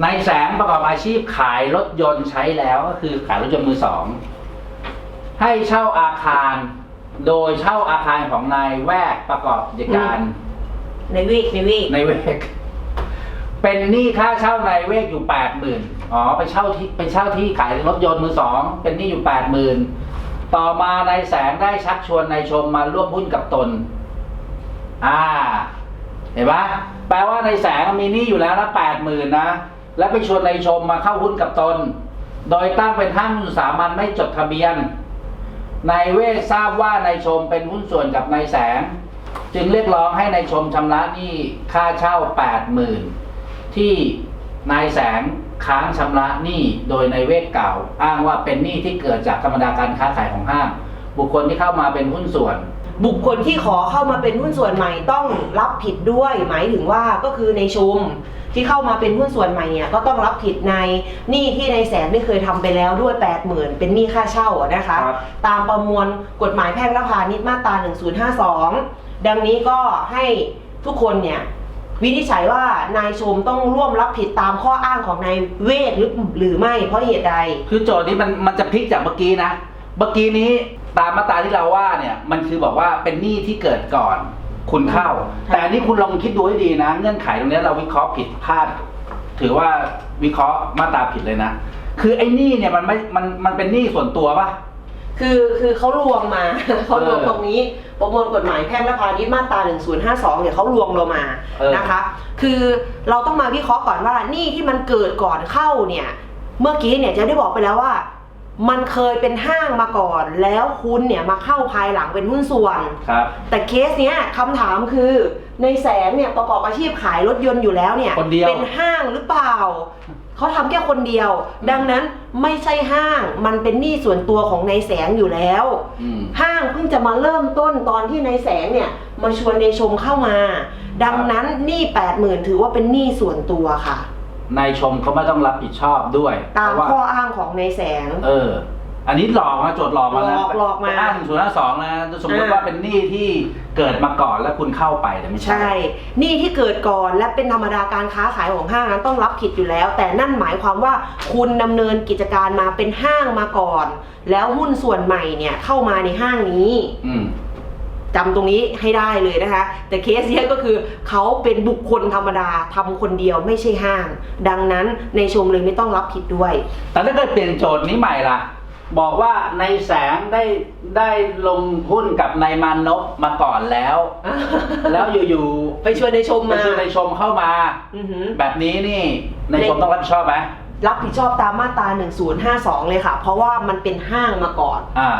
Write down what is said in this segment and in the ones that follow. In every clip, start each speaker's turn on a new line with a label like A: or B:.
A: ในแสงประกอบอาชีพขายรถยนต์ใช้แล้วก็คือขายรถยนต์มือสอง ให้เช่าอาคาร โดยเช่าอาคารของนายแวกประกอบกิจการ
B: ในวีกในวีก
A: ในเวก เป็นหนี้ค่าเช่าในเวกอยู่แปดหมื่นอ๋อไปเช่าที่ไปเช่าที่ขายรถยนต์มือสองเป็นหนี้อยู่แปดหมื่นต่อมาในแสงได้ชักชวนนายชมมาร่วมหุ้นกับตน อ่า เห็นปะแปลว่าในแสงมีหนี้อยู่แล้วนะแปดหมื่นนะ แล้วไปชวนนายชมมาเข้าหุ้นกับตน โดยตั้งเป็นห้างหุ้นสามัญไม่จดทะเบียนนายเวททราบว่านายชมเป็นหุ้นส่วนกับนายแสง จึงเรียกร้องให้นายชมชำระหนี้ค่าเช่าแปดหมื่นที่นายแสงค้างชำระหนี้โดยนายเวทกล่าว อ้างว่าเป็นหนี้ที่เกิดจากธรรมดาการค้าขายของห้าง บุคคลที่เข้ามาเป็นหุ้นส่วน
B: บุคคลที่ขอเข้ามาเป็นหุ้นส่วนใหม่ต้องรับผิดด้วย หมายถึงว่าก็คือในชุม ที่เข้ามาเป็นหุ้นส่วนใหม่เนี่ยก็ต้องรับผิดในหนี้ที่ในแสนไม่เคยทำไปแล้วด้วย 8 0,000 เป็นหนี้ค่าเช่าอะนะคะ
A: ครับ
B: ตามประมวลกฎหมายแพ่งและพาณิชย์มาตรา 1052 ดังนี้ก็ให้ทุกคนเนี่ยวินิจฉัยว่านายชมต้องร่วมรับผิดตามข้ออ้างของนายเวทหรือหรือไม่เพราะเหตุใด
A: คือโจทย์นี้มันมันจะพลิกจากเมื่อกี้นะ เมื่อกี้นี้ตามมาตราที่เราว่าเนี่ยมันคือบอกว่าเป็นหนี้ที่เกิดก่อน คุณเข้า แต่อันนี้คุณลองคิดดูให้ดีนะ เงื่อนไขตรงเนี้ยเราวิเคราะห์ผิดพลาด ถือว่าวิเคราะห์มาตราผิดเลยนะ คือไอ้หนี้เนี่ยมันไม่ มันมันเป็นหนี้ส่วนตัวปะ
B: คือคือเขารวมมาเขารวม
A: เออ
B: ตรงนี้ประมวลกฎหมายแพ่งและพาณิชย์มาตรา 1052 เนี่ยเขารวมเรามา
A: เออ
B: นะคะ คือเราต้องมาวิเคราะห์ก่อนว่าหนี่ที่มันเกิดก่อนเข้าเนี่ย เมื่อกี้เนี่ยจะได้บอกไปแล้วว่า มันเคยเป็นห้างมาก่อน แล้วคุณเนี่ยมาเข้าภายหลังเป็นหุ้นส่วน
A: ครับ
B: แต่เคสเนี้ยคำถามคือในแสงเนี่ยประกอบอาชีพขายรถยนต์อยู่แล้วเนี่ย
A: คนเดียว
B: เป็นห้างหรือเปล่า เขาทำแค่คนเดียว ดังนั้นไม่ใช่ห้างมันเป็นหนี้ส่วนตัวของในแสงอยู่แล้ว
A: อืม
B: ห้างเพิ่งจะมาเริ่มต้นตอนที่ในแสงเนี่ยมาชวนในชมเข้ามา ดังนั้นหนี้แปดหมื่นถือว่าเป็นหนี้ส่วนตัวค่ะ
A: นายชมเขาไม่ต้องรับผิดชอบด้วย
B: ตาม
A: เพระว่
B: ข้ออ้างของในแสง
A: เออ อันนี้หลอกมาโจทย์หลอกมานะ
B: หลอกหลอกมา
A: อ้างหนึ่งศูนย์ห้าสองนะสมมติ
B: อ่า
A: ว่าเป็นหนี้ที่เกิดมาก่อนแล้วคุณเข้าไปแต่ไม่ใช่
B: ใช่หนี้ที่เกิดก่อนและเป็นธรรมดาการค้าขายของห้างนั้นต้องรับผิดอยู่แล้ว แต่นั่นหมายความว่าคุณดำเนินกิจการมาเป็นห้างมาก่อน แล้วหุ้นส่วนใหม่เนี่ยเข้ามาในห้างนี้
A: อืม
B: จำตรงนี้ให้ได้เลยนะคะ แต่เคสเนี้ยก็คือเขาเป็นบุคคลธรรมดาทำคนเดียวไม่ใช่ห้าง ดังนั้นในชมเลยไม่ต้องรับผิดด้วย
A: แต่ถ้าเกิดเปลี่ยนโจทย์นี้ใหม่ล่ะ บอกว่าในแสงได้ได้ลงหุ้นกับนายมานพมาก่อนแล้ว แล้วอยู่ๆ
B: ไปชวนในชม
A: ไป
B: มา
A: ชวนนายชมเข้ามา
B: อือหือ
A: แบบนี้นี่นายชมต้องรับผิดชอบไหม
B: รับผิดชอบตามมาตรา1052 เลยค่ะ เพราะว่ามันเป็นห้างมาก่อน
A: อ่า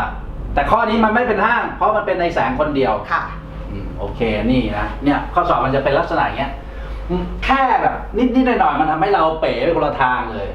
A: แต่ข้อนี้มันไม่เป็นห้าง เพราะมันเป็นในแสงคนเดียว
B: ค่ะ
A: อืมโอเคนี่นะเนี่ยข้อสอบมันจะเป็นลักษณะอย่างเงี้ยอืมแค่แบบนิดๆหน่อยๆมันทำให้เราเป๋ไปคนละทางเลย